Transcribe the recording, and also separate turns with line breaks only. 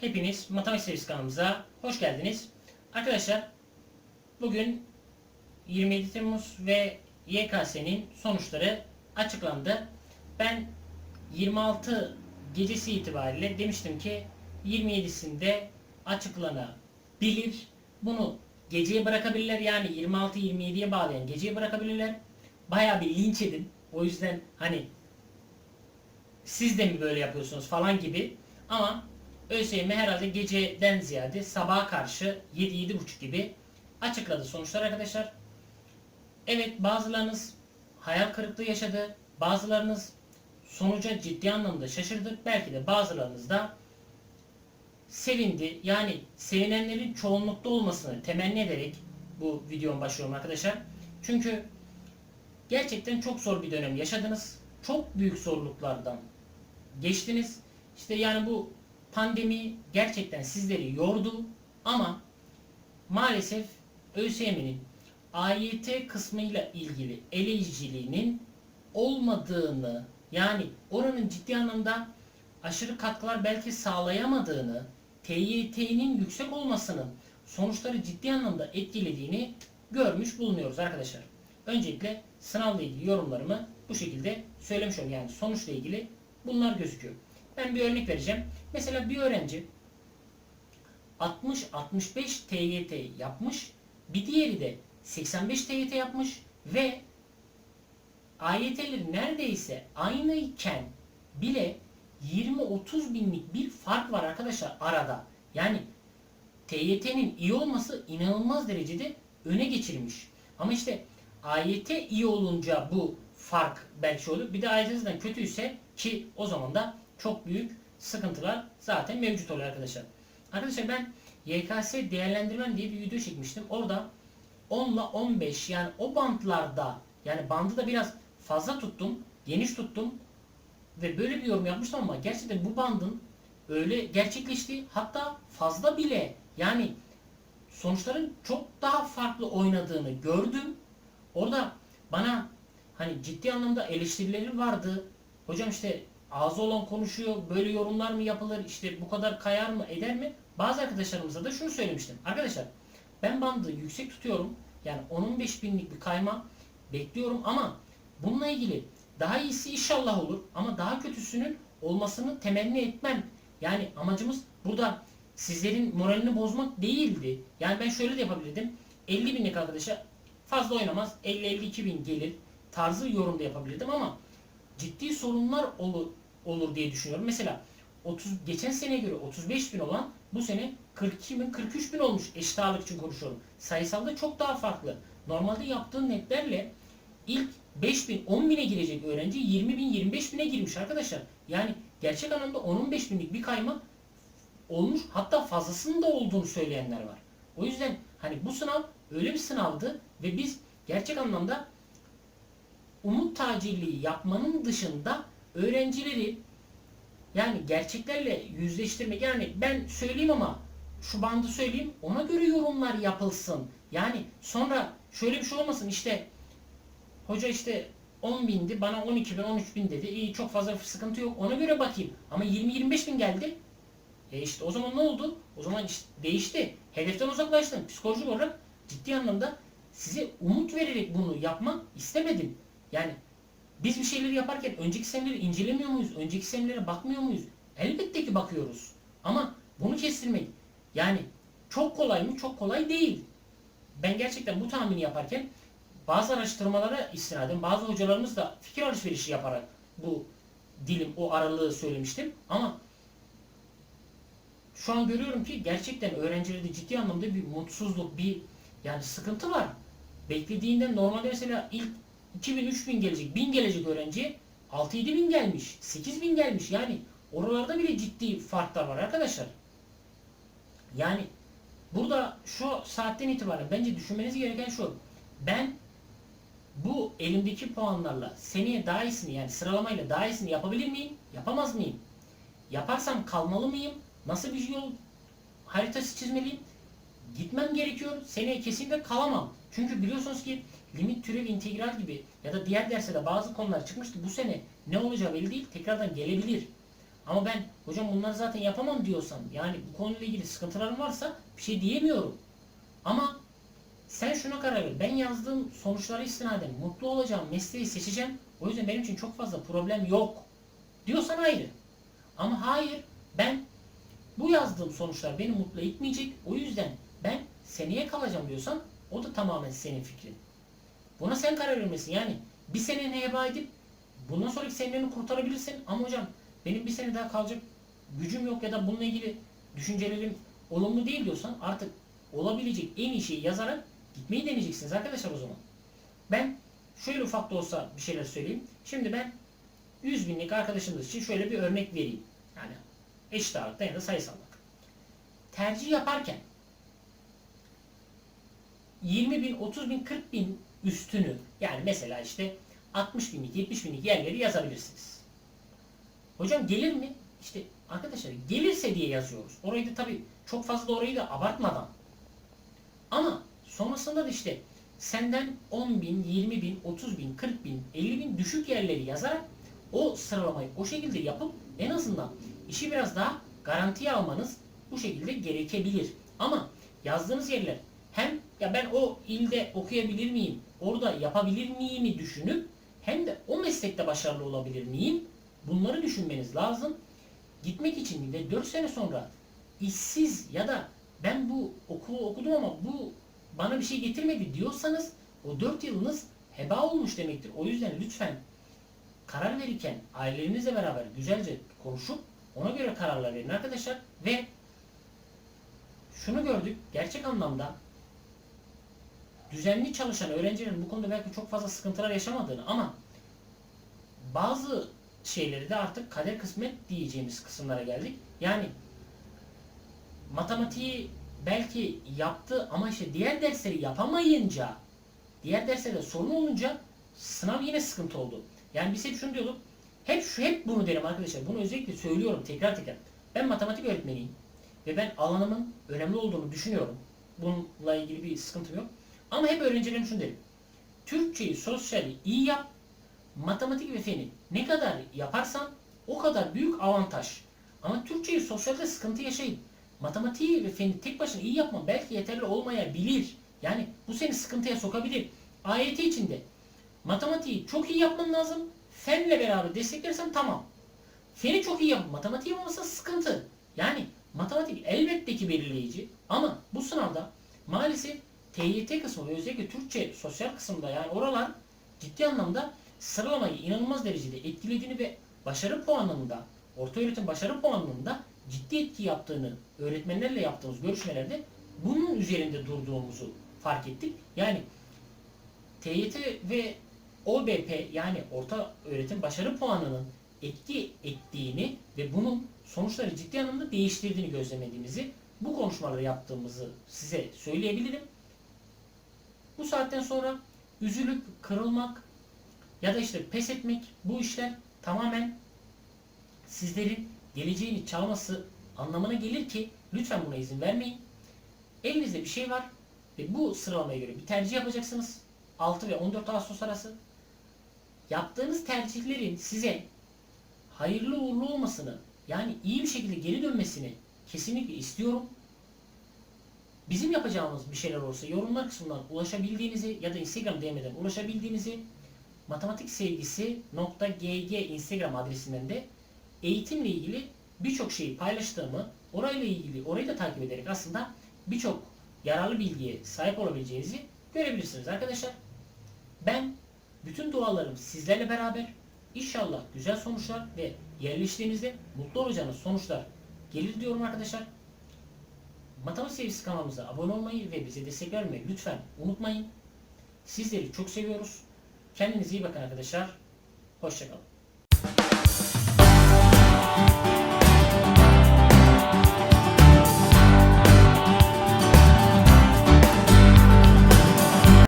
Hepiniz Matematik Sevgisi kanalımıza hoş geldiniz. Arkadaşlar bugün 27 Temmuz ve YKS'nin sonuçları açıklandı. Ben 26 gecesi itibariyle demiştim ki 27'sinde açıklanabilir. Bunu geceye bırakabilirler yani 26-27'ye bağlayan geceye bırakabilirler. Bayağı bir linç edin. O yüzden hani siz de mi böyle yapıyorsunuz falan gibi. Ama ÖSYM herhalde geceden ziyade sabaha karşı 7-7.30 gibi açıkladı sonuçlar arkadaşlar. Evet bazılarınız hayal kırıklığı yaşadı. Bazılarınız sonuca ciddi anlamda şaşırdı. Belki de bazılarınız da sevindi. Yani sevinenlerin çoğunlukta olmasını temenni ederek bu videomu başlıyorum arkadaşlar. Çünkü gerçekten çok zor bir dönem yaşadınız. Çok büyük zorluklardan geçtiniz. İşte yani bu pandemi gerçekten sizleri yordu ama maalesef ÖSYM'nin AYT kısmıyla ilgili eleyiciliğinin olmadığını yani oranın ciddi anlamda aşırı katkılar belki sağlayamadığını TYT'nin yüksek olmasının sonuçları ciddi anlamda etkilediğini görmüş bulunuyoruz arkadaşlar. Öncelikle sınavla ilgili yorumlarımı bu şekilde söylemiş olayım. Yani sonuçla ilgili bunlar gözüküyor. Ben bir örnek vereceğim. Mesela bir öğrenci 60-65 TYT yapmış. Bir diğeri de 85 TYT yapmış ve AYT'leri neredeyse aynıyken bile 20-30 binlik bir fark var arkadaşlar arada. Yani TYT'nin iyi olması inanılmaz derecede öne geçirmiş. Ama işte AYT iyi olunca bu fark belki olur. Bir de AYT zaten kötüyse ki o zaman da çok büyük sıkıntılar zaten mevcut oluyor arkadaşlar. Arkadaşlar ben YKS değerlendirmen diye bir video çekmiştim. Orada 10 ile 15 yani o bantlarda yani bandı da biraz fazla tuttum, geniş tuttum ve böyle bir yorum yapmıştım ama gerçekten bu bandın öyle gerçekleşti hatta fazla bile yani sonuçların çok daha farklı oynadığını gördüm. Orada bana hani ciddi anlamda eleştirileri vardı. Hocam işte ağzı olan konuşuyor, böyle yorumlar mı yapılır, işte bu kadar kayar mı, eder mi? Bazı arkadaşlarımıza da şunu söylemiştim. Arkadaşlar ben bandı yüksek tutuyorum. Yani 10-15 binlik bir kayma bekliyorum ama bununla ilgili daha iyisi inşallah olur ama daha kötüsünün olmasını temenni etmem. Yani amacımız burada sizlerin moralini bozmak değildi. Yani ben şöyle de yapabilirdim. 50 binlik arkadaşa fazla oynamaz. 50-52 bin gelir tarzı yorum da yapabilirdim ama ciddi sorunlar olur, olur diye düşünüyorum. Mesela 30 geçen seneye göre 35 bin olan bu sene 42 bin 43 bin olmuş eşit ağırlık için konuşuyorum. Sayısalda çok daha farklı. Normalde yaptığın netlerle ilk 5 bin 10 bine girecek öğrenci 20 bin 25 bine girmiş arkadaşlar. Yani gerçek anlamda 10-15 binlik bir kayma olmuş hatta fazlasının da olduğunu söyleyenler var. O yüzden hani bu sınav öyle bir sınavdı ve biz gerçek anlamda umut tacirliği yapmanın dışında öğrencileri yani gerçeklerle yüzleştirmek yani ben söyleyeyim ama şu bandı söyleyeyim ona göre yorumlar yapılsın. Yani sonra şöyle bir şey olmasın işte hoca işte 10 bindi bana 12 bin 13 bin dedi. İyi çok fazla sıkıntı yok ona göre bakayım. Ama 20-25 bin geldi. E işte o zaman ne oldu? O zaman işte değişti. Hedeften uzaklaştım. Psikolojik olarak ciddi anlamda size umut vererek bunu yapmak istemedim. Yani biz bir şeyleri yaparken önceki seneleri incelemiyor muyuz? Önceki senelere bakmıyor muyuz? Elbette ki bakıyoruz. Ama bunu kestirmek yani çok kolay mı? Çok kolay değil. Ben gerçekten bu tahmini yaparken bazı araştırmalara istinaden bazı hocalarımız da fikir alışverişi yaparak bu dilim o aralığı söylemiştim. Ama şu an görüyorum ki gerçekten öğrencilerde ciddi anlamda bir mutsuzluk, bir yani sıkıntı var. Beklediğinden normalde mesela ilk 2000 3000 gelecek, 1000 gelecek öğrenciye 6-7 bin gelmiş, 8 bin gelmiş. Yani oralarda bile ciddi farklar var arkadaşlar. Yani burada şu saatten itibaren bence düşünmeniz gereken şu. Ben bu elimdeki puanlarla seneye daha iyisini yani sıralamayla daha iyisini yapabilir miyim? Yapamaz mıyım? Yaparsam kalmalı mıyım? Nasıl bir yol haritası çizmeliyim? Gitmem gerekiyor. Seneye kesinlikle kalamam. Çünkü biliyorsunuz ki limit türev integral gibi ya da diğer derste de bazı konular çıkmıştı. Bu sene ne olacağı belli değil. Tekrardan gelebilir. Ama ben hocam bunları zaten yapamam diyorsan yani bu konuyla ilgili sıkıntıların varsa bir şey diyemiyorum. Ama sen şuna karar ver. Ben yazdığım sonuçlara istinaden mutlu olacağım mesleği seçeceğim. O yüzden benim için çok fazla problem yok. Diyorsan ayrı. Ama hayır ben bu yazdığım sonuçlar beni mutlu etmeyecek. O yüzden ben seneye kalacağım diyorsan o da tamamen senin fikrin. Buna sen karar vermesin. Yani bir seneni heba edip bundan sonraki senelerini kurtarabilirsin. Ama hocam benim bir sene daha kalacak gücüm yok ya da bununla ilgili düşüncelerim olumlu değil diyorsan artık olabilecek en iyi şeyi yazarak gitmeyi deneyeceksiniz arkadaşlar o zaman. Ben şöyle ufak da olsa bir şeyler söyleyeyim. Şimdi ben 100 binlik arkadaşımız için şöyle bir örnek vereyim. Yani eşit ağırlıkta ya da sayısallık. Tercih yaparken 20 bin, 30 bin, 40 bin üstünü yani mesela işte 60 binlik, 70 binlik yerleri yazabilirsiniz. Hocam gelir mi? İşte arkadaşlar gelirse diye yazıyoruz. Orayı da tabii çok fazla orayı da abartmadan. Ama sonrasında da işte senden 10 bin, 20 bin, 30 bin, 40 bin, 50 bin düşük yerleri yazarak o sıralamayı o şekilde yapıp en azından işi biraz daha garantiye almanız bu şekilde gerekebilir. Ama yazdığınız yerler hem ya ben o ilde okuyabilir miyim, orada yapabilir miyimi düşünüp hem de o meslekte başarılı olabilir miyim? Bunları düşünmeniz lazım. Gitmek için ve 4 sene sonra işsiz ya da ben bu okulu okudum ama bu bana bir şey getirmedi diyorsanız o 4 yılınız heba olmuş demektir. O yüzden lütfen karar verirken ailelerinizle beraber güzelce konuşup ona göre kararlar verin arkadaşlar ve şunu gördük gerçek anlamda düzenli çalışan öğrencilerin bu konuda belki çok fazla sıkıntılar yaşamadığını ama bazı şeyleri de artık kader kısmet diyeceğimiz kısımlara geldik. Yani matematiği belki yaptı ama işte diğer dersleri yapamayınca diğer derslerde sorun olunca sınav yine sıkıntı oldu. Yani biz hep şunu diyorduk. Hep şu hep bunu derim arkadaşlar. Bunu özellikle söylüyorum tekrar tekrar. Ben matematik öğretmeniyim ve ben alanımın önemli olduğunu düşünüyorum. Bununla ilgili bir sıkıntım yok. Ama hep öğrencilerim şunu derim. Türkçeyi, sosyali iyi yap. Matematik ve feni ne kadar yaparsan o kadar büyük avantaj. Ama Türkçeyi, sosyalde sıkıntı yaşayın. Matematiği ve feni tek başına iyi yapman belki yeterli olmayabilir. Yani bu seni sıkıntıya sokabilir. AYT içinde matematiği çok iyi yapman lazım. Fenle beraber desteklersen tamam. Feni çok iyi yap. Matematiği olmasa sıkıntı. Yani matematik elbette ki belirleyici. Ama bu sınavda maalesef TYT kısmı ve özellikle Türkçe sosyal kısımda yani oralar ciddi anlamda sıralamayı inanılmaz derecede etkilediğini ve başarı puanında, orta öğretim başarı puanında ciddi etki yaptığını öğretmenlerle yaptığımız görüşmelerde bunun üzerinde durduğumuzu fark ettik. Yani TYT ve OBP yani orta öğretim başarı puanının etki ettiğini ve bunun sonuçları ciddi anlamda değiştirdiğini gözlemediğimizi bu konuşmaları yaptığımızı size söyleyebilirim. Bu saatten sonra üzülüp kırılmak ya da işte pes etmek bu işler tamamen sizlerin geleceğini çalması anlamına gelir ki lütfen buna izin vermeyin. Elinizde bir şey var ve bu sıralamaya göre bir tercih yapacaksınız. 6 ve 14 Ağustos arası. Yaptığınız tercihlerin size hayırlı uğurlu olmasını yani iyi bir şekilde geri dönmesini kesinlikle istiyorum. Bizim yapacağımız bir şeyler olursa yorumlar kısmından ulaşabildiğinizi ya da Instagram DM'den ulaşabildiğinizi matematik sevgisi .gg Instagram adresinden de eğitimle ilgili birçok şeyi paylaştığımı orayla ilgili orayı da takip ederek aslında birçok yararlı bilgiye sahip olabileceğinizi görebilirsiniz arkadaşlar. Ben bütün dualarım sizlerle beraber inşallah güzel sonuçlar ve yerleştiğinizde mutlu olacağınız sonuçlar gelir diyorum arkadaşlar. Matematik Sevgisi kanalımıza abone olmayı ve bize destek vermeyi lütfen unutmayın. Sizleri çok seviyoruz. Kendinize iyi bakın arkadaşlar. Hoşçakalın.